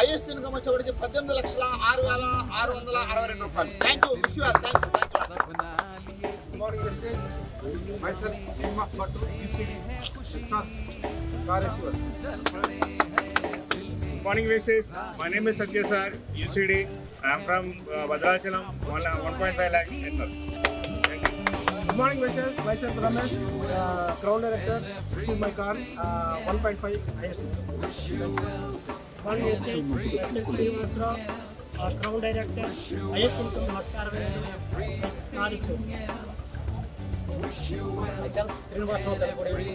Highest income వచ్చేవాడికి పద్దెనిమిది లక్షల ఆరు వేల ఆరు వందల అరవై రెండు రూపాయలు thank you wish thank you thank you myself, Srinivas Bhattu, UCD, Discuss, Car Achiever. Good morning, Mrs. My name is Satya Sir, UCD. I am from uh, Bhadrachalam, one, uh, 1.5 lakh acre. Thank you. Good morning, myself, myself Ramesh, uh, Crown Director, this is my car, uh, 1.5 highest income. Morning వేస్తే SL Srinivasa Rao ఆ crown director highest income lakh అరవై రెండు కావచ్చు Srinivasa Rao Talapudi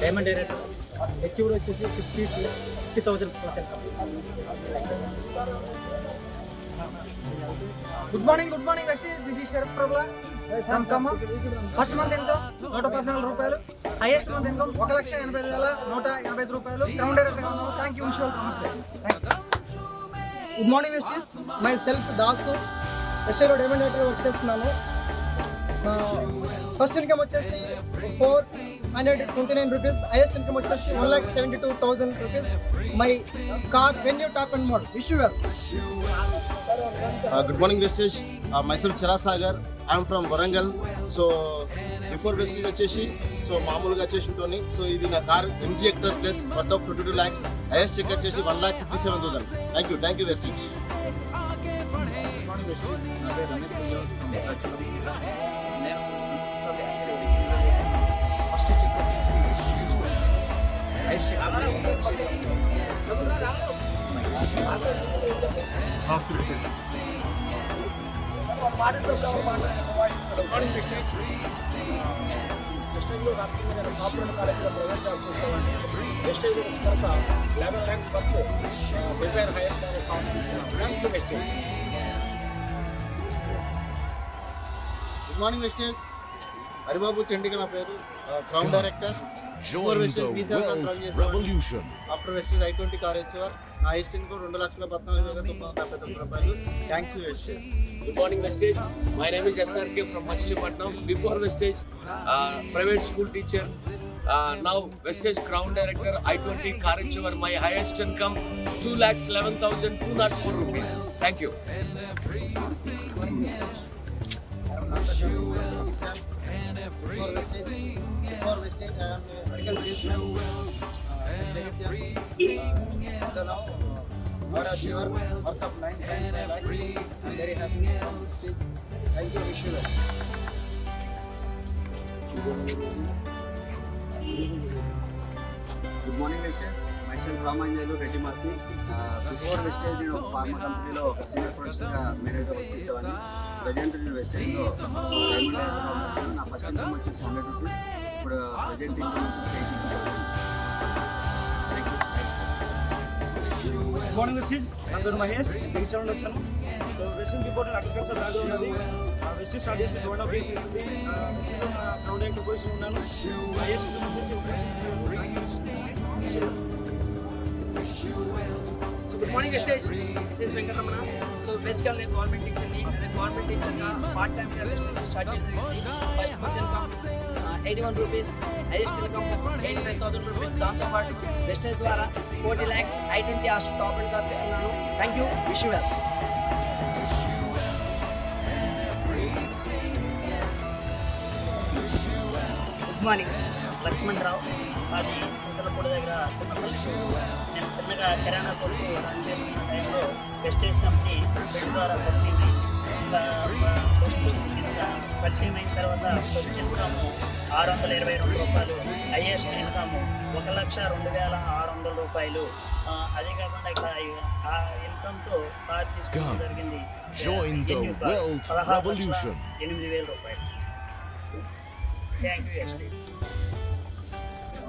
diamond director achieved వచ్చేసి fifty fifty thousand plus income good morning good morning Vestige this is Sharath Prabhula from Khammam first month income నూట పద్నాలుగు రూపాయలు. Highest month income ఒక లక్ష ఎనభై వేల నూట ఎనభై ఐదు రూపాయలు. గ్రౌండ్ థ్యాంక్ యూ విషువల్ నమస్తే good morning Vestige myself Dasu వెస్టర్లో diamond work చేస్తున్నాను. ఫస్ట్ ఇన్కమ్ వచ్చేసి four hundred twenty nine rupees highest income వచ్చేసి one lakh seventy two thousand rupees my car venue top and mode wish well good morning Vestige Mysore Chirasagar I'm from Warangal so before Vestige వచ్చేసి so మామూలుగా వచ్చేసి ఉంటుంది. So ఇది నా car MG Hector plus worth of twenty two lakhs highest check వచ్చేసి one lakh fifty seven thousand thank you thank you Vestige morning Vestige వెస్టేజ్లో రాత్రి నేను కాపురం కాలేజీలో ప్రైవేట్ జాబ్ చేసేవాడిని వెస్టేజ్లో వచ్చిన తర్వాత లెవెన్ ల్యాక్స్ వరకు desire higher competition thank you Vestige good morning Vestige Haribabu Chandika నా పేరు crown director Join the wealth revolution. After Vestige I twenty car వచ్చేవారు నా హైయెస్ట్ ఇన్కమ్ రెండు లక్షల పద్నాలుగు వేల తొమ్మిది వందల డెబ్బై తొమ్మిది రూపాయలు thanks you Vestige Good morning, Vestige. My name is SRK from Machilipatnam. Before Vestige, uh, private school teacher. Uh, now Vestige Crown Director, I20 car achiever. My highest income, two lakhs eleven thousand two not four rupees. Thank you. Before vestage, before vestage, I am a medical salesman. Uh, Jagitya. Uh, the now, uh, our achiever, worth of 9.5 lakhs. I'm very happy. Thank you, wish you well. Good morning Vestige myself Ramanjalu Reddy మార్సి before Vestige నేను ఒక pharma కంపెనీలో ఒక senior ప్రొఫెసర్గా manager work చేసేవాడిని present నేను వెస్టేజ్లో diamond డైరెక్టర్గా ఉన్నాను నా ఫస్ట్ ఇన్కమ్ వచ్చేసి హండ్రెడ్ రూపీస్ ఇప్పుడు ప్రజెంట్ ఇన్కమ్ వచ్చేసి ఎయిటీ గుడ్ మార్నింగ్ వెస్టీజ్ నా పేరు మహేష్ జగిత్యాల నుండి వచ్చాను సో వెస్టీజ్ బిఫోర్ నేను అగ్రికల్చర్ బ్యాక్గ్రౌండ్ ఉన్నది వెస్టీజ్ స్టార్ట్ చేసి టూ అండ్ హాఫ్ ఇయర్స్ అవుతుంది వెస్టీజ్ నా క్రౌడ్ డైరెక్టర్ పొజిషన్ ఉన్నాను మహేష్ వచ్చేసి ఒక lakh so good morning Vestige this is Venkataramana so basically నేను గవర్నమెంట్ టీచర్ని అదే గవర్నమెంట్ టీచర్గా పార్ట్ టైం వెస్టేజ్ స్టార్ట్ చేసింది first month income eighty one rupees highest income eighty five thousand rupees దాంతోపాటు Vestige ద్వారా ఫోర్టీ ల్యాక్స్ ఐ ట్వంటీ హాస్టల్ top and car తీసుకున్నాను thank you wish well good morning Lakshman Rao మాది చింతలపూడి దగ్గర చిన్నపల్లి. నేను చిన్నగా కిరాణా కొట్టు రన్ టైంలో వెస్టేజ్ కంపెనీ ద్వారా వచ్చింది ఫస్ట్ పరిచయం అయిన తర్వాత ఫస్ట్ ఆరు వందల ఇరవై రెండు రూపాయలు హైయెస్ట్ ఇన్కమ్ ఒక లక్ష రెండు వేల ఆరు వందల రూపాయలు అదే కాకుండా ఇక్కడ ఆ ఇన్కమ్తో కార్ తీసుకోవడం. జరిగింది పదహారు. ఎనిమిది వేల రూపాయలు థ్యాంక్ యూ ఎస్టీ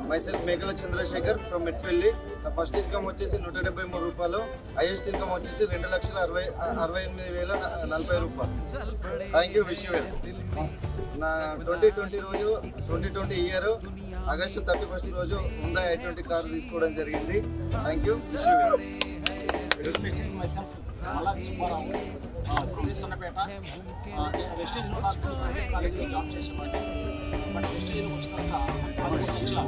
మైసెల్ఫ్ మేకల చంద్రశేఖర్ ఫ్రమ్ మెట్పల్లి నా ఫస్ట్ ఇన్కమ్ వచ్చేసి నూట డెబ్బై మూడు రూపాయలు హైయెస్ట్ ఇన్కమ్ వచ్చేసి రెండు లక్షల అరవై అరవై ఎనిమిది వేల నలభై రూపాయలు థ్యాంక్ యూ విష్ వెల్ నా ట్వంటీ ట్వంటీ రోజు twenty twenty year August thirty first రోజు ఉందా ఐ ట్వంటీ కార్ తీసుకోవడం జరిగింది thank you wish well Vestige కాలేజీలో జాబ్ చేసేవాడిని బట్ వెస్టేజ్లో వచ్చిన పదకొండు లక్షల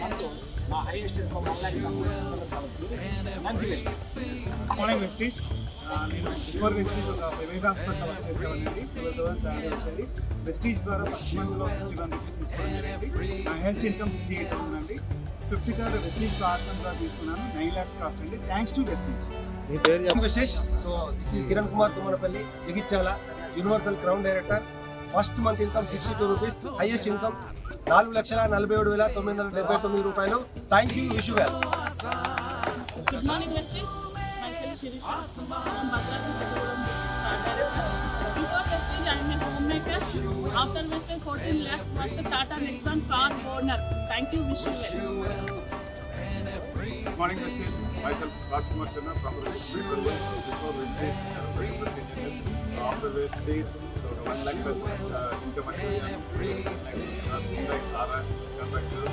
మంత్ నా highest income one lakh thank you morning Vestige నేను బిఫోర్ వెస్టీజ్ ఒక ప్రైవేట్ హాస్పిటల్ వర్క్ చేసేవాడిని ట్వెల్వ్ థౌసండ్ శాలరీ వచ్చేది వెస్టీజ్ ద్వారా ఫస్ట్ మంత్లో ఫిఫ్టీ వన్ రూపీస్ తీసుకోవడం జరిగింది నా highest income fifty eight thousand అండి ఫిఫ్టీ కార్ వెస్టీజ్ కార్డ్ ద్వారా తీసుకున్నాను నైన్ ల్యాక్స్ కాస్ట్ అండి థ్యాంక్స్ టు వెస్టీజ్ మీ పేరు విశేష్ సో దిస్ ఈ Kiran Kumar Tummalapalli Jagtial universal crown director First month income sixty two rupees highest income నాలుగు లక్షల నలభై ఏడు వేల తొమ్మిది వందల డెబ్బై తొమ్మిది రూపాయలు thank you wish well Good morning, Vestige. Myself Shirika from Bhadrapur, Kottagudem, uh, director. Before Vestige, I am a homemaker. After Vestige, 14 lakhs worth Tata Nexon car owner. Thank you, wish you well. Morning Vestige. Myself Rajkumar Channa from Before Vestige. After Vestige, so one lakh plus uh, income achieved. Like Ara, contractor,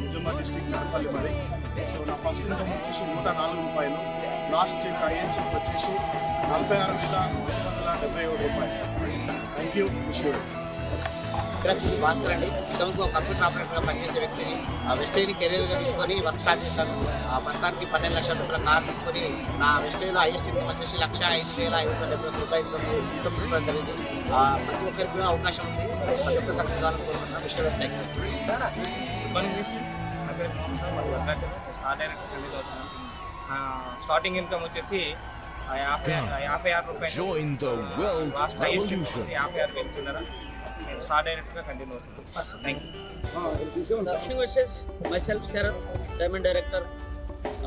Nizamabad district Narpalli మరి so నా first income వచ్చేసి నూట నాలుగు రూపాయలు. Last check IN check వచ్చేసి నలభై ఆరు వేల వందల డెబ్బై ఏడు రూపాయలు. థ్యాంక్ యూ విష్ వచ్చేసి భాస్కర్ అండి. ఇంతవరకు ఒక కంప్యూటర్ ఆపరేటర్గా పనిచేసే వ్యక్తిని ఆ వెస్టేజ్ని కెరీర్గా తీసుకొని వర్క్ స్టార్ట్ చేశాను ఆ ప్రస్తుతానికి పన్నెండు లక్షల రూపాయల కార్ తీసుకొని నా వెస్టేజ్లో హైయెస్ట్ ఇన్కమ్ వచ్చేసి లక్ష ఐదు వేల ఐదు వందల డెబ్బై రూపాయలు ఇన్కమ్ ఇన్కమ్ తీసుకోవడం జరిగింది. ఆ, ప్రతి ఒక్కరికి కూడా అవకాశం ఉంది. ప్రతి ఒక్క సక్సెస్ కావాలని కోరుకుంటున్నాను విషయం థ్యాంక్ స్టార్టింగ్ ఇన్కమ్ వచ్చేసి యాభై యాభై ఆరు రూపాయలు. Last highest. యాభై ఆరు వేలు నేను స్టార్ డైరెక్టర్గా కంటిన్యూ అవుతున్నాను thank you The universities, myself Sarath, diamond director,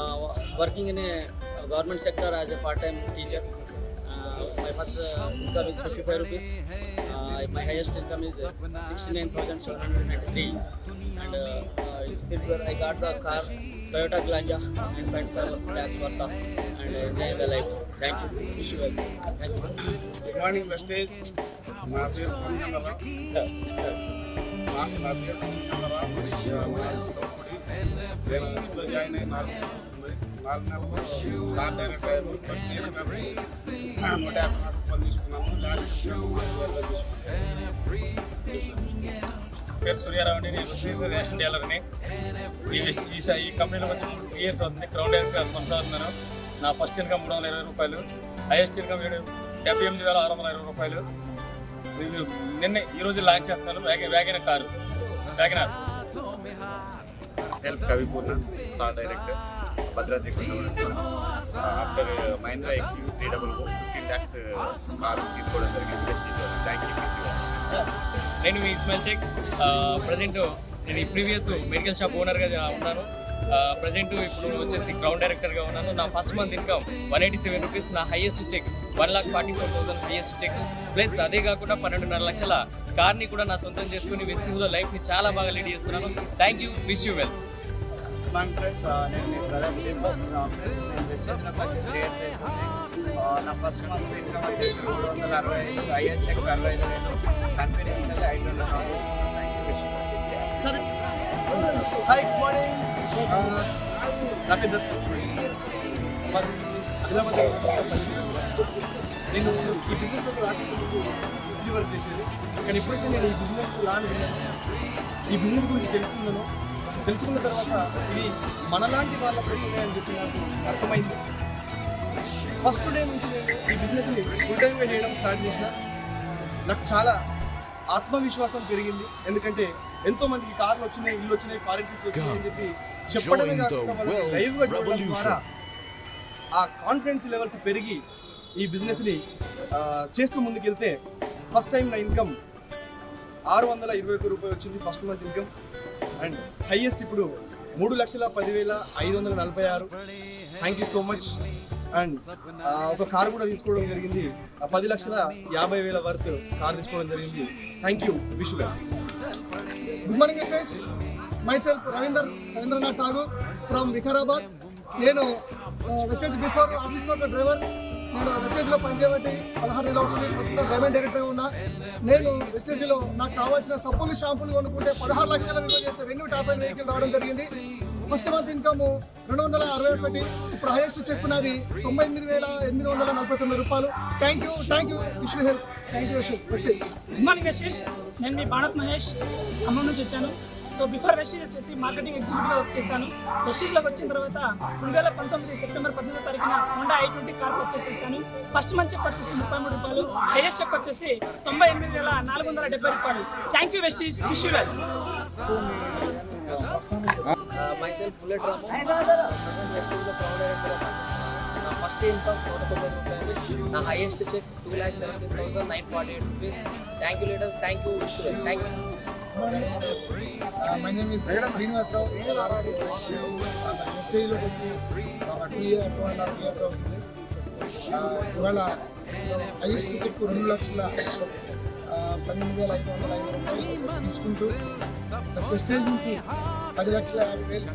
uh, working in a government sector as a part-time teacher. Uh, my first uh, income is 55 rupees. Uh, my highest income is uh, 69,793. And uh, uh, in February I got the car Toyota Glanja and spent some tax worth of and enjoy the life. Thank you. Wish you well. Thank you. Good morning Vestige నా పేరు నా పేరు నేను join అయిన నాలుగు నాలుగు నెలలు first year నూట యాభై నాలుగు రూపాయలు తీసుకున్నాము లాస్ట్ ఇయర్ తీసుకున్నాము పేరు సూర్యారావు అండి నేను రేషన్ డీలర్ని ఈ ఈ కంపెనీలో వచ్చి టూ ఇయర్స్ అవుతుంది. క్రౌడ్ డైరెక్టర్ కొనసాగుతున్నాను నా ఫస్ట్ ఇన్కమ్ మూడు వందల ఇరవై రూపాయలు. హైయెస్ట్ ఇన్కమ్ డెబ్బై ఎనిమిది వేల ఆరు వందల ఇరవై రూపాయలు. నిన్న ఈ రోజు లాంచ్ చేస్తున్నాను. వేగ వేగన car. WagonR self Kavipurna star director Bhadradri after Mahindra XU three double fifteen lakhs car తీసుకోవడం జరిగింది. థ్యాంక్ యూ నేను మీ ఇస్మాయిల్ షేక్ ప్రజెంట్ నేను ఈ ప్రీవియస్ మెడికల్ షాప్ ఓనర్గా ఉన్నాను. ప్రజెంట్ ఇప్పుడు వచ్చేసి గ్రౌండ్ డైరెక్టర్గా ఉన్నాను. నా first month income one eighty seven rupees నా highest cheque one lakh forty four thousand highest cheque plus అదే కాకుండా పన్నెండున్నర లక్షల కార్ని కూడా నా సొంతం చేసుకుని వెస్టీజ్లో లైఫ్ని చాలా బాగా లీడ్ చేస్తున్నాను. Thank you wish you well morning friends నేను మీ బ్రదర్ శ్రీనివాస్ ఫ్రెండ్స్ నేను వెస్టేజ్లో పనిచేసి త్రీ ఇయర్స్ అయిపోయింది. ఆ, నా ఫస్ట్ మంత్ ఇన్కమ్ వచ్చేసి మూడు వందల అరవై ఐదు ఐఎస్ చెక్ అరవై ఐదు వేలు. కంపెనీ నుంచి ఐదు వందల థ్యాంక్ యూ విషయం హాయ్ గుడ్ మార్నింగ్ నా పేరు దత్తు మాది ఆదిలాబాద్ నేను ఈ బిజినెస్ రాత్రి వర్క్ చేసేది కానీ ఎప్పుడైతే నేను ఈ బిజినెస్ లాన్ ఈ బిజినెస్ గురించి తెలుసుకున్నాను తెలుసుకున్న తర్వాత ఇది మనలాంటి వాళ్ళ వాళ్ళకి ఉన్నాయని చెప్పి నాకు అర్థమైంది ఫస్ట్ డే నుంచి నేను ఈ బిజినెస్ని ఫుల్ టైమ్గా చేయడం స్టార్ట్ చేసిన నాకు చాలా ఆత్మవిశ్వాసం పెరిగింది. ఎందుకంటే ఎంతో మందికి కార్లు వచ్చినాయి ఇల్లు వచ్చినాయి ఫారెన్ ట్రిప్స్ వచ్చినాయి అని చెప్పి చెప్పడమే కాకుండా లైవ్గా చూడడం. ద్వారా ఆ కాన్ఫిడెన్స్ లెవెల్స్ పెరిగి ఈ బిజినెస్ని చేస్తూ ముందుకెళ్తే ఫస్ట్ టైం నా ఇన్కమ్ ఆరు వందల ఇరవై ఒక్క రూపాయలు వచ్చింది first month income and highest ఇప్పుడు మూడు లక్షల పదివేల ఐదు వందల నలభై ఆరు. Thank you so much and ఒక కార్ కూడా తీసుకోవడం జరిగింది. పది లక్షల యాభై వేల వర్త్ కార్ తీసుకోవడం జరిగింది. Thank you wish good morning Vishwesh myself Ravinder Rabindranath Tagore from Vikarabad. నేను వెస్టేజ్ బిఫోర్ ఆఫీస్లో ఒక డ్రైవర్. నేను వెస్టేజ్లో పనిచేయబట్టి పదహారు నెలలు అవుతుంది. ప్రస్తుతం డైమండ్ డైరెక్టర్ ఉన్నా. నేను వెస్టేజ్లో నాకు కావాల్సిన సబ్బులు షాంపూలు కొనుక్కుంటే పదహారు లక్షల విలువ చేసే రెండు టాప్ అండ్ వెహికల్ రావడం జరిగింది. ఫస్ట్ మంత్ ఇన్కమ్ రెండు వందల అరవై ఒకటి. ఇప్పుడు హైయెస్ట్ చెప్పున్నది తొంభై ఎనిమిది వేల ఎనిమిది వందల నలభై తొమ్మిది రూపాయలు. Thank you thank you wish you health thank you Vestige good morning Vestige నేను మీ భారత్ మహేష్. అమ్మ నుంచి వచ్చాను. సో బిఫోర్ వెస్టేజ్ వచ్చేసి మార్కెటింగ్ ఎగ్జిక్యూటివ్ వర్క్ చేశాను. వెస్టేజ్లోకి వచ్చిన తర్వాత రెండు వేల పంతొమ్మిది సెప్టెంబర్ పద్దెనిమిది తారీఖున Honda i twenty car purchase చేశాను. ఫస్ట్ మంత్ చెక్ వచ్చేసి ముప్పై మూడు రూపాయలు. హైయెస్ట్ చెక్ వచ్చేసి తొంభై ఎనిమిది వేల నాలుగు వందల డెబ్బై రూపాయలు. Thank you west wish you well myself bullet Ramu proud డైరెక్టర్గా నా ఫస్ట్ ఇన్కమ్ నూట తొంభై రూపాయలు. నా highest cheque two lakh seventeen thousand nine forty eight rupees thank you leaders thank you wish thank you my name is Srinivasarao స్టేజ్లోకి వచ్చి ఒక two year two and half years అవుతుంది. ఆ, ఇవాళ హైయెస్ట్ చెక్కు రెండు లక్షల పన్నెండు వేల ఐదు వందల ఐదు రూపాయలు తీసుకుంటూ స్టేజ్ నుంచి పది లక్షల యాభై వేలు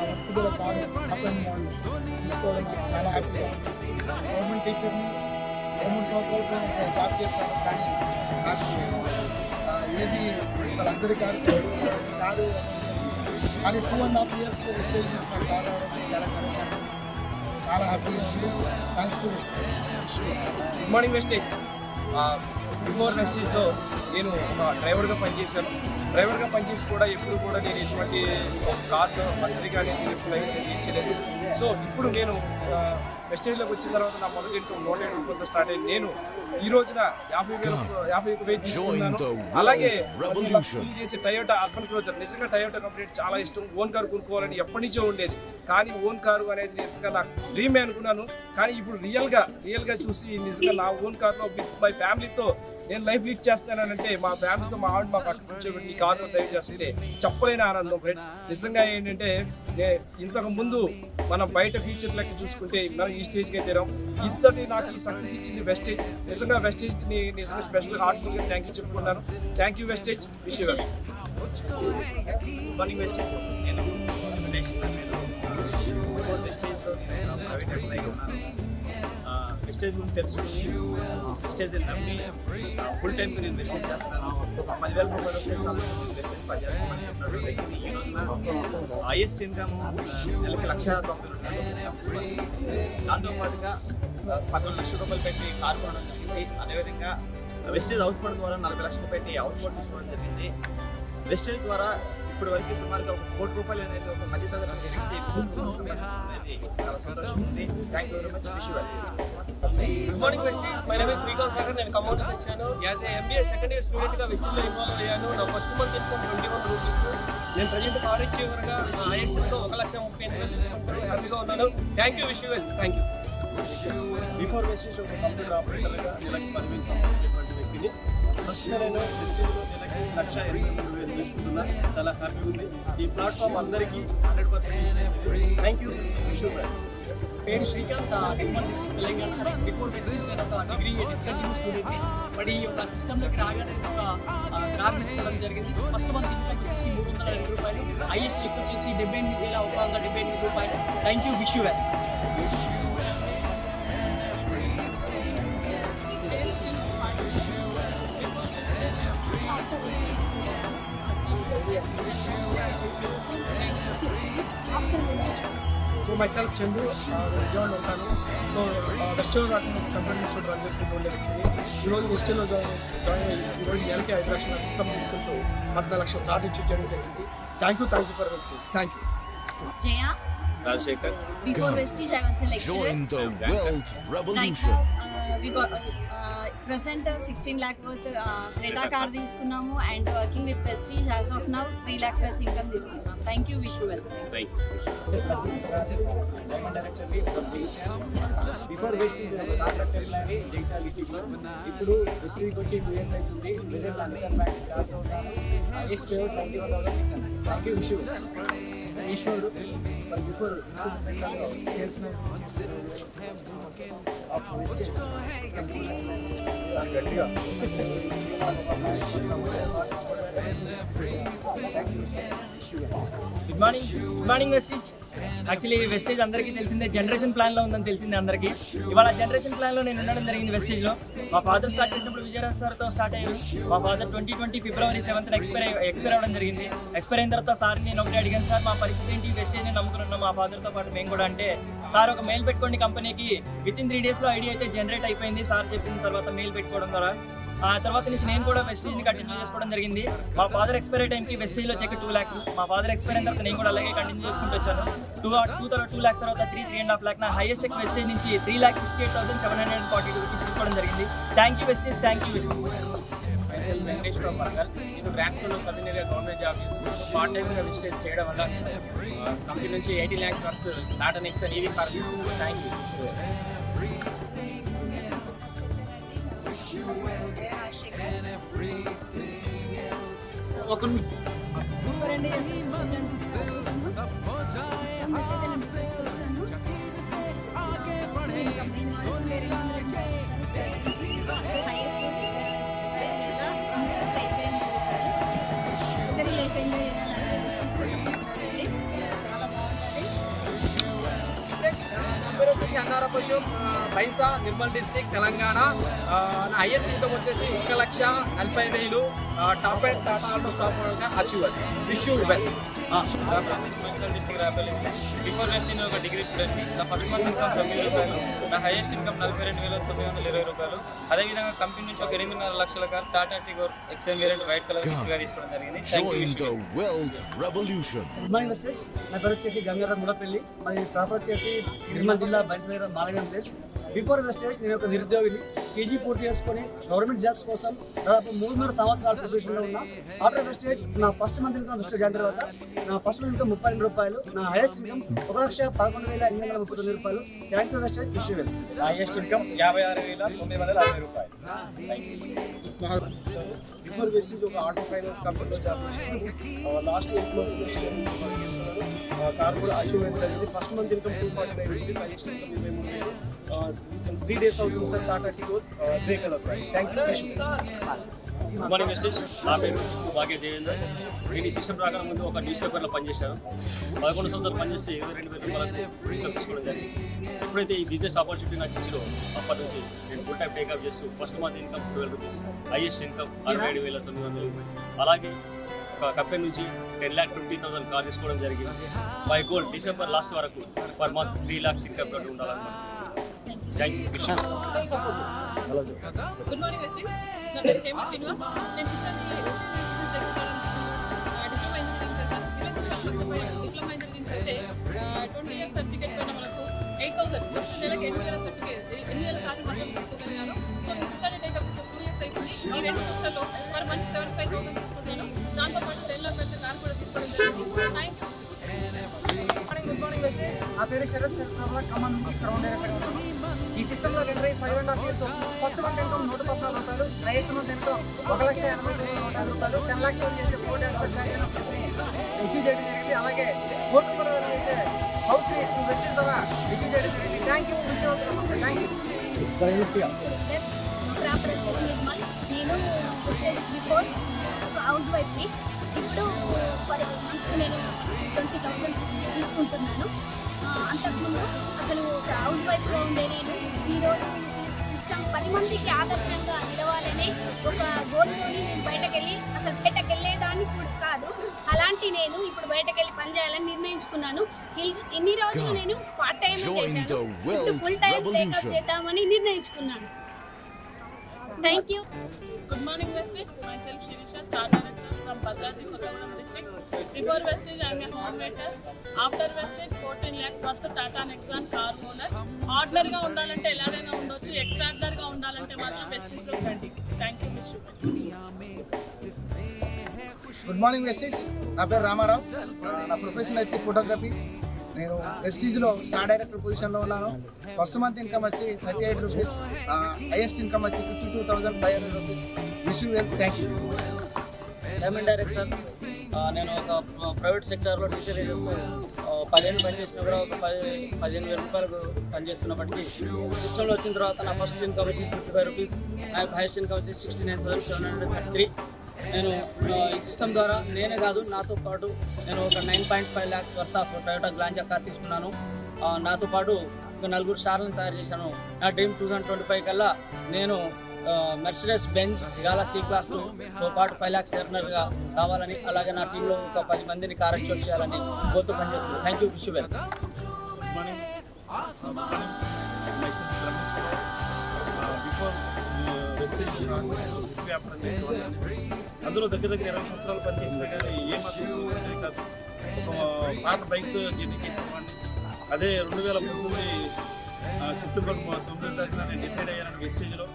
వర్తిబుల కారు అప్ అండ్ తీసుకోవడం నాకు చాలా హ్యాపీగా గవర్నమెంట్ టీచర్ని రెండు మూడు సంవత్సరాలు జాబ్ చేస్తాను కానీ నాకు ఏది వాళ్ళందరి కారు కారు కానీ టూ అండ్ హాఫ్ ఇయర్స్ వస్తే నాకు కారు చాలా గర్వంగా చాలా హ్యాపీగా ఉంది. Thanks to good morning Vestige before వెస్టేజ్లో నేను ఒక డ్రైవర్గా పనిచేశాను. డ్రైవర్గా పనిచేసి కూడా ఎప్పుడు కూడా నేను ఎటువంటి కార్లో పత్రిక అనేది నేను ఎప్పుడు లైవ్ చేయించలేదు సో ఇప్పుడు నేను వెస్టేజ్లోకి వచ్చిన తర్వాత నా మొదటి ఇంటూ నూట ఏడు రూపాయలతో స్టార్ట్ అయ్యి నేను ఈ రోజున యాభై వేల యాభై ఒక వెయ్యి తీసుకున్నాను. అలాగే చేసే టయోటా అర్బన్ క్రోజర్ నిజంగా టయోటా కంపెనీ చాలా ఇష్టం. ఓన్ కారు కొనుక్కోవాలని ఎప్పటి నుంచో ఉండేది. కానీ ఓన్ కారు అనేది నిజంగా నాకు డ్రీమే అనుకున్నాను. కానీ ఇప్పుడు రియల్గా రియల్గా చూసి నిజంగా నా ఓన్ కార్లో విత్ మై ఫ్యామిలీతో నేను లైఫ్ లీడ్ చేస్తున్నానంటే మా ఫ్యామిలీతో మా ఆవిడ మా పక్కన కూర్చోబెట్టి ఈ కార్లో డ్రైవ్ చేస్తే చెప్పలేని ఆనందం ఫ్రెండ్స్ నిజంగా ఏంటంటే నే- ఇంతకు ముందు మనం బయట ఫ్యూచర్ లెక్క చూసుకుంటే మనం ఈ స్టేజ్కి అయితే రాం. ఇంతటి నాకు ఈ సక్సెస్ ఇచ్చింది వెస్టేజ్ నిజంగా వెస్టేజ్ని నిజంగా స్పెషల్ హార్ట్ఫుల్గా థ్యాంక్ యూ చెప్పుకున్నాను thank you Vestige wish morning Vestige నేను వెస్టేజ్లో ప్రైవేట్ ఎంప్లాయీగా ఉన్నాను. వెస్టేజ్ గురించి తెలుసుకుని వెస్టేజ్ నమ్మి ఫుల్ టైం నేను వెస్టేజ్ చేస్తున్నాను పదివేల రూపాయలు వస్తే చాలా. వెస్టేజ్ పదివేల రూపాయలు ఈ రోజున హైయెస్ట్ ఇన్కమ్ నెలకి లక్ష తొంభై రూపాయలు దాంతోపాటుగా పదకొండు లక్షల రూపాయలు పెట్టి కారు కొనడం జరిగింది. అదేవిధంగా వెస్టేజ్ హౌస్ బోర్డ్ ద్వారా నలభై లక్షలు పెట్టి హౌస్ బోర్డ్ తీసుకోవడం జరిగింది. వెస్టేజ్ ద్వారా ఇప్పటి వరకు సుమారుగా ఒక కోటి రూపాయలు అనేది ఒక మధ్యతరగతి వ్యక్తి చాలా సంతోషం ఉంది. Thank you very much wish good morning Vestige my name is Srikanth Sagar నేను నుంచి వచ్చాను as a MBA second year స్టూడెంట్గా వెస్టేజ్లో ఇన్వాల్వ్ అయ్యాను. నా first month income twenty one rupees నేను ప్రజెంట్ కార్ ఇచ్చేవరగా నా హైయెస్ట్తో ఒక లక్ష ముప్పై ఎనిమిది వేలు తీసుకుంటాను హ్యాపీగా ఉన్నాను. Thank you wish you well thank you before Vestige ఒక కంప్యూటర్ ఆపరేటర్గా నెలకు పదివేలు సంపాదించేటువంటి వ్యక్తిని ప్రస్తుతం నేను వెస్టేజ్లో నెలకి లక్ష ఎనభై మూడు తీసుకుంటున్నా చాలా హ్యాపీగా ఉంది. ఈ ప్లాట్ఫామ్ అందరికీ hundred percent thank you wish you పేరు Srikanth Nirmal district Telangana. Before Vestige నేను ఒక డిగ్రీ డిస్కంటిన్యూ స్టూడెంట్ మరి ఈ యొక్క సిస్టమ్లోకి రాగానే ఒక కార్ తీసుకోవడం జరిగింది. ఫస్ట్ మంత్ ఇన్కమ్ వచ్చేసి మూడు వందల రెండు రూపాయలు. ఐఎస్ చెక్ వచ్చేసి డెబ్బై ఎనిమిది వేల ఒక వంద డెబ్బై ఎనిమిది రూపాయలు. Thank you wish myself Chandu విజయవాడలో ఉంటాను so western company institute run చేసుకుంటూ ఉండే వ్యక్తిని ఈరోజు వెస్టర్న్లో జాయిన్ జాయిన్ అయ్యి ఈరోజు నెలకి ఐదు లక్షల ఇన్కమ్ తీసుకుంటూ పద్నాలుగు లక్షల కార్డు ఇచ్చి చేయడం జరిగింది. Thank you thank you for Vestige thank you Jaya. Rajasekhar. Before Vestige, I was a lecturer. Join the wealth Right revolution. now, uh, we got uh, uh, present sixteen lakh worth Creta car తీసుకున్నాము and working with Prestige as of now three lakh plus income తీసుకున్నాం thank you wish you well thank you Jagtial డిస్టిక్లో ఇప్పుడు వెస్టీజ్కి వచ్చి two years అవుతుంది. Present అన్నిసార్ bank cars ఉంటాను highest payment twenty one thousand six hundred thank you wish you ఈశ్వరుడు మరి బిఫోర్ సేల్స్ మ్యాన్ ఆఫ్ గట్టిగా good morning good morning Vestige actually Vestige అందరికీ తెలిసిందే. జనరేషన్ ప్లాన్లో ఉందని తెలిసిందే అందరికీ. ఇవాళ జనరేషన్ ప్లాన్లో నేను ఉండడం జరిగింది వెస్టేజ్లో మా ఫాదర్ స్టార్ట్ చేసినప్పుడు విజయరాజ్ సార్తో స్టార్ట్ అయ్యారు. మా father twenty twenty February seventh expire expire అవ్వడం జరిగింది. ఎక్స్పైర్ అయిన తర్వాత సార్ నేను ఒకటి అడిగాను సార్ మా పరిస్థితి ఏంటి? వెస్టేజ్ని నమ్ముకుని ఉన్నాం మా ఫాదర్తో పాటు మేము కూడా అంటే సార్ ఒక మెయిల్ పెట్టుకోండి కంపెనీకి విత్ ఇన్ త్రీ డేస్లో ఐడియా అయితే జనరేట్ అయిపోయింది. సార్ చెప్పిన తర్వాత మెయిల్ పెట్టుకోవడం ద్వారా. ఆ తర్వాత నుంచి నేను కూడా వెస్టేజ్ని కంటిన్యూ చేసుకోవడం జరిగింది. మా ఫాదర్ ఎక్స్పైర్ టైంకి వెస్టేజ్లో చెక్ టూ ల్యాక్స్ మా ఫాదర్ ఎక్స్పైర్ అయిన తర్వాత నేను కూడా అలాగే కంటిన్యూ చేసుకుంటూ వచ్చాను. టూ టూ తర్వాత టూ ల్యాక్స్ తర్వాత three three and half lakh నా హైయెస్ట్ చెక్ వెస్టేజ్ నుంచి three lakh sixty eight thousand seven hundred and forty two rupees తీసుకోవడం జరిగింది thank you Vestige thank you Vestige Venkateshwara Parangal నేను grand స్కూల్లో government job చేస్తున్నాను. Part టైమ్గా visit చేయడం వల్ల కంపెనీ నుంచి ఎయిటీ ల్యాక్స్ వరకు టాటా నెక్స్ట్ ఈవీ కార్ తీసుకున్నాను థ్యాంక్ యూ బాగుంటుంది నా పేరు వచ్చేసి Annarappa Baisa Nirmal district Telangana highest income వచ్చేసి ఒక లక్ష నలభై వేలు. Top and Tata almost top మోడల్గా achieve wish you well district Rapalli before next నేను ఒక డిగ్రీ స్టూడెంట్ నా ఫస్ట్ మంత్ ఇన్కమ్ తొమ్మిది రూపాయలు. నా హైయెస్ట్ ఇన్కమ్ నలభై రెండు వేల తొమ్మిది వందల ఇరవై రూపాయలు. అదేవిధంగా కంపెనీ నుంచి ఒక ఎనిమిదిన్నర లక్షల car Tata Tigor XM variant white కలర్గా తీసుకోవడం జరిగింది. గుడ్ మార్నింగ్ నా పేరు వచ్చేసి గంగాధర ముడపల్లి మాది ప్రాపర్ వచ్చేసి నిర్మల్ జిల్లా Bhainsanagar Malagam village before Vestige నేను ఒక నిరుద్యోగిని. పీజీ పూర్తి చేసుకొని గవర్నమెంట్ జాబ్స్ కోసం దాదాపు మూడున్నర సంవత్సరాల కాంట్రిబ్యూషన్లో ఉన్నా. ఆఫ్టర్ వెస్టేజ్ నా first month income first join తర్వాత నా ఫస్ట్ మంత్ ఇన్కమ్ ముప్పై రెండు రూపాయలు. నా హైయెస్ట్ ఇన్కమ్ ఒక లక్ష పదకొండు వేల ఎనిమిది వందల ముప్పై తొమ్మిది రూపాయలు. Thank you first wish well highest income యాభై ఆరు వేల తొమ్మిది వందల అరవై రూపాయలు. బిఫోర్ వెస్టేజ్ ఒక ఆటో ఫైనాన్స్ కంపెనీలో జాబ్ చేశాను లాస్ట్ ఎయిట్ మంత్స్ నుంచి నేను వర్క్ చేస్తున్నాను కార్ కూడా అచీవ్ జరిగింది. First month income two forty nine rupees highest income ఇరవై మూడు త్రీ డేస్ అవుతుంది sir Tata T grey colour thank you morning misters నా పేరు భాగ్య దేవేందర్. నేను ఈ సిస్టమ్ ప్రకారం ముందు ఒక న్యూస్ పేపర్లో పనిచేశాను. పదకొండు సంవత్సరాలు పనిచేస్తే ఇరవై రెండు వేల రూపాయలకు ఇన్కమ్ తీసుకోవడం జరిగింది. ఎప్పుడైతే ఈ బిజినెస్ ఆపర్చునిటీ నాకు ఇచ్చిరో. అప్పటి నుంచి నేను ఫుల్ టైం టేకప్ చేస్తూ first month income twelve rupees highest income అరవై ఏడు వేల తొమ్మిది వందల రూపాయలు. అలాగే ఒక కంపెనీ నుంచి ten lakh twenty thousand car తీసుకోవడం జరిగింది. మై గోల్ డిసెంబర్ లాస్ట్ వరకు per month three lakhs income తోటి ఉండాలన్నమాట. Thank you good morning Vestige నా పేరు హేమ శ్రీనివాస్. నేను సిస్టమ్ డిప్లొమా ఇంజనీరింగ్ చేశాను. ఇరవై సంవత్సరాలు డిప్లొమా ఇంజనీరింగ్ అయితే ట్వంటీ ఇయర్స్ సర్టిఫికేట్ పైన మనకు ఎయిట్ థౌసండ్ జస్ట్ నెలకి ఎనిమిది వేల సర్టిఫికేట్ ఎనిమిది వేల సార్లు మాత్రం తీసుకోగలిగాను. సో ఈ టూ ఇయర్స్ అవుతుంది ఈ రెండు సంవత్సరాల్లో సెవెన్ ఫైవ్ థౌసండ్ తీసుకుంటాను. దాంతో పాటు టెన్ లాక్ కూడా తీసుకోవడం జరిగింది. థ్యాంక్ యూ గుడ్ మార్నింగ్ నా పేరు శరత్ చంద్రబాబు ఖమ్మం నుంచి క్రౌన్ డైరెక్టర్ ఉన్నాను సిస్టంలో enter five and half years first month income నూట పద్నాలుగు రూపాయలు హైయెస్ట్ మంత్ ఇన్కమ్ ఒక లక్ష ఎనభై తొమ్మిది నూట రూపాయలు టెన్ లాక్స్ చేసే ఫోర్ డ్యాన్స్ అచీవ్ చేయడం జరిగింది. అలాగే కోర్టు కూడా చేసే హౌస్ ఇన్వెస్ట్ ద్వారా అచీవ్ చేయడం జరిగింది. థ్యాంక్ యూ విషయం థ్యాంక్ యూ నేను బిఫోర్ ఒక హౌస్ వైఫ్ని ఇప్పుడు ఫర్ మంత్ నేను ట్వంటీ థౌసండ్ తీసుకుంటున్నాను. అంతకుముందు అసలు ఒక హౌస్ వైఫ్గా ఉండే నేను ఈరోజు సిస్టమ్ పది మందికి ఆదర్శంగా నిలవాలని ఒక గోల్తోని నేను బయటకెళ్ళి అసలు బయటకు వెళ్ళేదాన్ని కూడా కాదు. అలాంటి నేను ఇప్పుడు బయటకెళ్ళి పని చేయాలని నిర్ణయించుకున్నాను. ఇన్ని రోజులు నేను పార్ట్ టైం చేశాను. ఇప్పుడు ఫుల్ టైం టేకప్. చేద్దామని నిర్ణయించుకున్నాను. Thank you. Myself Shirisha, Star Director from Bhadradi, Kottagudem district. Before Vestige, I am a homemaker. After Vestige, 14 lakhs worth Tata Nexon car owner. Ordinary గా ఉండాలంటే ఎలాగైనా ఉండొచ్చు ఎక్స్ట్రాడినరీ గా ఉండాలంటే మాత్రం వెస్టీజ్లో రండి thank you miss good morning Vestige నా పేరు రామారావు. నా ప్రొఫెషన్ వచ్చి ఫోటోగ్రఫీ నేను వెస్టీజ్లో స్టార్ డైరెక్టర్ పొజిషన్లో ఉన్నాను. ఫస్ట్ మంత్ ఇన్కమ్ వచ్చి thirty eight rupees highest income వచ్చి fifty two thousand five hundred rupees wish you well thank you diamond director నేను ఒక ప్రైవేట్ సెక్టార్లో టీచర్ చేస్తూ పదిహేను పని చేసినా కూడా ఒక పది పదిహేను వేల రూపాయలకు పనిచేస్తున్నప్పటికీ సిస్టంలో వచ్చిన తర్వాత నా ఫస్ట్ ఇన్కమ్ వచ్చి ఫిఫ్టీ ఫైవ్ రూపీస్ నా హైయెస్ట్ ఇన్కమ్ వచ్చి sixty nine thousand seven hundred thirty three. నేను ఈ సిస్టమ్ ద్వారా నేనే కాదు నాతో పాటు నేను ఒక nine point five lakhs worth of Toyota Glanza car తీసుకున్నాను. నాతో పాటు ఒక నలుగురు స్టార్లను తయారు చేశాను. నా dream two thousand twenty five కల్లా నేను మెర్సిడెస్ బెంజ్ ఇవాళ సి క్లాస్తో పాటు ఫైవ్ ల్యాక్స్ ఎర్నర్గా కావాలని అలాగే నా టీంలో ఒక పది మందిని కార్ ఎక్స్పోర్ట్ చేయాలని కోరుతూ పనిచేస్తున్నాను. థ్యాంక్ యూ విష్ వెల్ అందులో దగ్గర దగ్గర ఇరవై సంవత్సరాలు పనిచేసినా కానీ ఏ మాత్రం కాదు. ఒక పాత బైక్తో జర్నీ చేసేవాడిని అదే రెండు వేల పంతొమ్మిది సెప్టెంబర్ తొమ్మిదో తారీఖున నేను డిసైడ్ అయ్యాను వెస్టేజ్లో.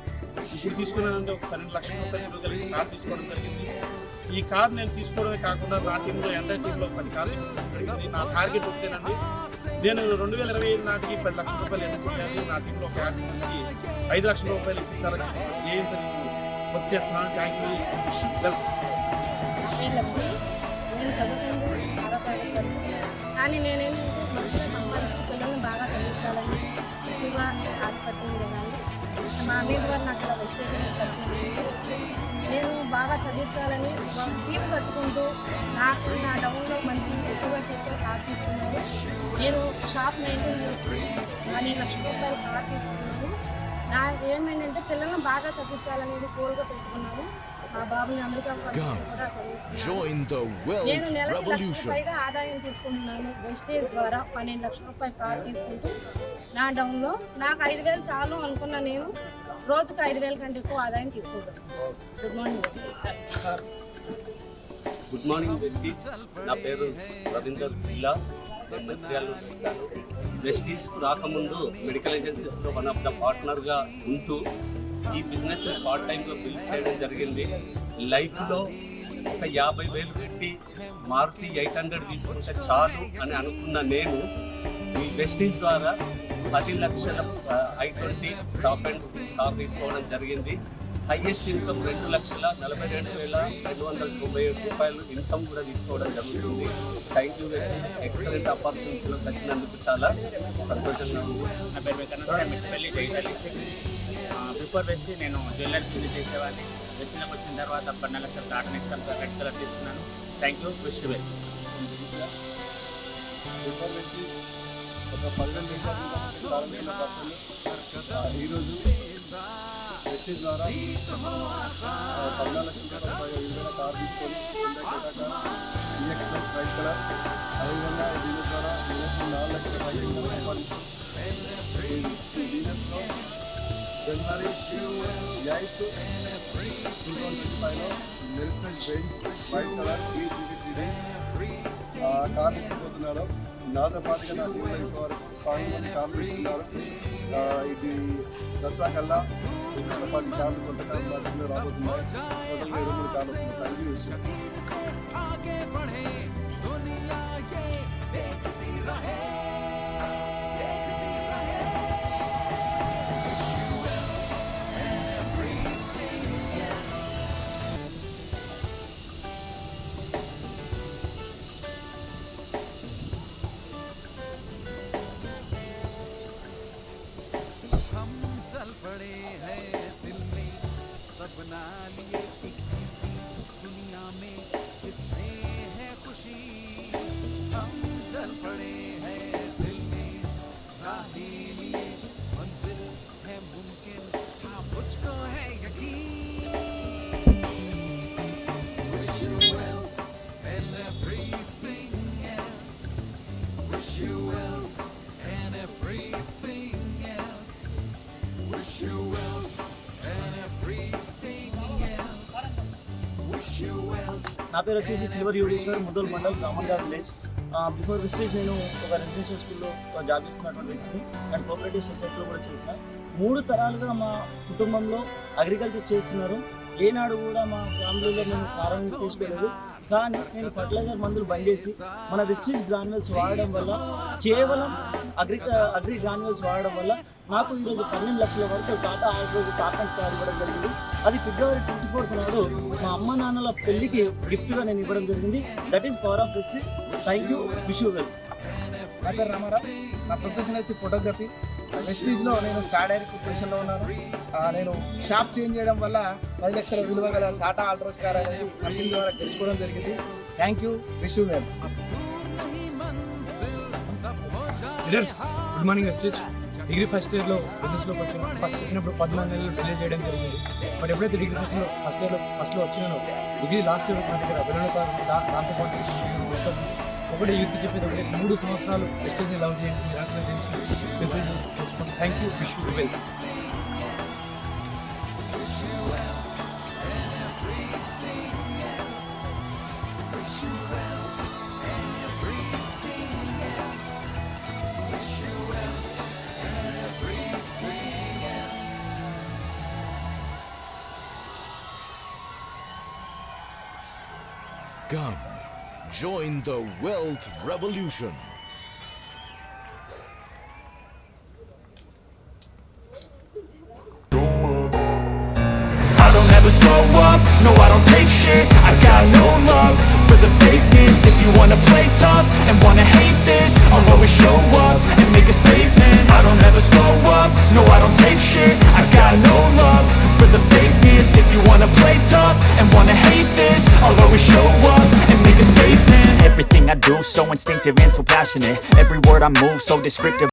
ఇప్పుడు తీసుకున్నానంటే ఒక పన్నెండు లక్షల రూపాయలు కలిగి కార్ తీసుకోవడం జరిగింది. ఈ కార్ నేను తీసుకోవడమే కాకుండా నా టీంలో ఎంటైర్ టీంలో పది కార్లు జరిగింది. నా టార్గెట్ ఒకటేనండి నేను రెండు వేల ఇరవై ఐదు నాటికి పది లక్షల రూపాయలు ఎంత చేయాలి నా టీంలో ఒక యాభై మందికి ఐదు లక్షల రూపాయలు ఇప్పించాలని ఏ ఇంత వర్క్ చేస్తున్నాను? థ్యాంక్ యూ నేను చదువుకుంది ఆరో కానీ నేనేంటంటే మంచిగా సంపాదించి పిల్లల్ని బాగా చదివించాలని ఎక్కువగా ఆసుపత్రి కానీ మా వారు నాకు ఇలా. నేను బాగా చదివించాలని టీం కట్టుకుంటూ నాకు నా డౌన్లో మంచి ఎక్కువగా చేసే కార్ తీసుకున్నాను. నేను షాప్ మెయింటైన్ చేస్తూ పన్నెండు లక్షల రూపాయలు కార్ తీసుకున్నాను. నా ఏమైందంటే పిల్లల్ని బాగా చదివించాలనేది గోల్గా పెట్టుకున్నాను. మా బాబుని అమెరికా కూడా చదివిస్తున్నాను. నేను నెలకి లక్ష. రూపాయగా ఆదాయం తీసుకుంటున్నాను. వెస్టేజ్ ద్వారా పన్నెండు లక్షల రూపాయలు కార్ తీసుకుంటూ నా డౌన్లో నాకు ఐదు వేలు చాలు అనుకున్న నేను రోజుకు ఐదు వేల కంటే ఎక్కువ ఆదాయం తీసుకుంటాను. Good morning good morning Vestige నా పేరు రవీందర్ జిల్లా. నేను మంచిర్యాలలో చేస్తాను వెస్టీజ్కు రాకముందు మెడికల్ ఏజెన్సీస్లో వన్ ఆఫ్ ద పార్ట్నర్గా ఉంటూ ఈ బిజినెస్ పార్ట్ టైంగా బిల్డ్ చేయడం జరిగింది. లైఫ్లో ఒక యాభై వేలు పెట్టి మారుతి ఎయిట్ హండ్రెడ్ తీసుకుంటే చాలు అని అనుకున్న నేను ఈ వెస్టీజ్ ద్వారా పది లక్షల i twenty top end car తీసుకోవడం జరిగింది. హైయెస్ట్ ఇన్కమ్ రెండు లక్షల నలభై రెండు వేల రెండు వందల తొంభై ఏడు రూపాయలు ఇన్కమ్ కూడా తీసుకోవడం జరుగుతుంది. థ్యాంక్ యూ వెస్టీజ్ ఎక్సలెంట్ ఆపర్చునిటీలోకి వచ్చినందుకు చాలా సంతోషంగా ఉంది. బిఫోర్ వచ్చి నేను జ్యువెలరీ బిజినెస్ చేసేవాడిని. వెస్ట్లోకి వచ్చిన తర్వాత పన్నెండు లక్షల టాటా నెక్సల్ రెడ్ కలర్ తీసుకున్నాను. Thank you wish well before ఒక పన్నెండు నిమిషాలు ప్రారంభించిన బస్సులు ఆ, ఈరోజు వెస్టేజ్ ద్వారా ఆ, పద్నాలుగు లక్షల రూపాయల విలువైన కార్ తీసుకొని ఇండియా ప్లస్ వైట్ కలర్ అదేవిధంగా దీని ద్వారా బిజినెస్ నాలుగు లక్షల రూపాయలు సంపాదించాం బిజినెస్లో January eighth two thousand twenty ఫైవ్లో మెరిసెంట్ బెంచ్ వైట్ కలర్ ఈ త్రీ కార్ తీసుకుపోతున్నారు. నాతో పాటుగా నా టీంలో ఇంతవరకు పన్నెండు మంది కార్లు తీసుకున్నారు ఆ, ఇది దసరా కల్లా ఇంకొక పది కార్లు కొత్త కార్లు మా టీంలో రాబోతున్నాయి టోటల్ ఇరవై మూడు కార్లు వస్తుంది థ్యాంక్ యూ నా పేరు వచ్చేసి చివరి యోగేశ్వర్ ముదల్ మండల్ రామంగా విలేజ్. బిఫోర్ విస్టేజ్ నేను ఒక రెసిడెన్షియల్ స్కూల్లో జాబ్ చేస్తున్నటువంటి వ్యక్తిని అండ్ కోఆపరేటివ్ సొసైటీలో కూడా చేసిన. మూడు తరాలుగా మా కుటుంబంలో అగ్రికల్చర్ చేస్తున్నారు. ఏనాడు కూడా మా ఫ్యామిలీలో మేము కారం తీసుకోలేదు. కానీ నేను ఫర్టిలైజర్ మందులు బంద్ చేసి మన వెస్టేజ్ గ్రాన్యువల్స్ వాడడం వల్ల కేవలం అగ్రి అగ్రి గ్రాన్యువల్స్ వాడడం వల్ల నాకు ఈరోజు పన్నెండు లక్షల వరకు టాటా రోజు కాంట్రాక్ట్ కార్ ఇవ్వడం జరిగింది. అది ఫిబ్రవరి ట్వంటీ ఫోర్త్ నాడు మా అమ్మ నాన్నల పెళ్ళికి గిఫ్ట్గా నేను ఇవ్వడం జరిగింది. That is power of Vestige thank you wish you well నా పేరు రామారావు. నా ప్రొఫెషన్ వచ్చి ఫోటోగ్రఫీ వెస్టీజ్లో నేను డైరెక్ట్ పొజిషన్లో ఉన్నాను. ఆ, నేను షాప్ చేంజ్ చేయడం వల్ల పది లక్షల విలువ గల టాటా ఆల్ట్రోస్ కార్ అనేది కంపెనీ ద్వారా గెలుచుకోవడం జరిగింది. Thank you wish you well leaders good morning Vestige degree first ఇయర్లో బిజినెస్లోకి వచ్చాను ఫస్ట్ చెప్పినప్పుడు పద్నాలుగు నెలలు డిలే చేయడం జరిగింది. బట్ ఎప్పుడైతే డిగ్రీ ఫస్ట్లో ఫస్ట్ ఇయర్లో ఫస్ట్లో వచ్చినానో డిగ్రీ లాస్ట్ ఇయర్ నా దగ్గర వెళ్ళడం దాంతో పాటు మొత్తం ఒకటే యూత్ చెప్పేది ఒకటే. మూడు సంవత్సరాలు వెస్టేజ్ని లవ్ చేయండి మీరు అనుకున్న thank you wish you well Come, join the wealth revolution. I don't ever slow up, no I don't take shit. I got no love for the fakeness. If you wanna play tough and wanna hate this I'll always show up and make a statement. I don't ever slow up, no I don't take shit. I got no love for the fakeness. If you wanna play tough and wanna hate this I'll always show up and make a statement. Everything I do so instinctive and so passionate. Every word I move so descriptive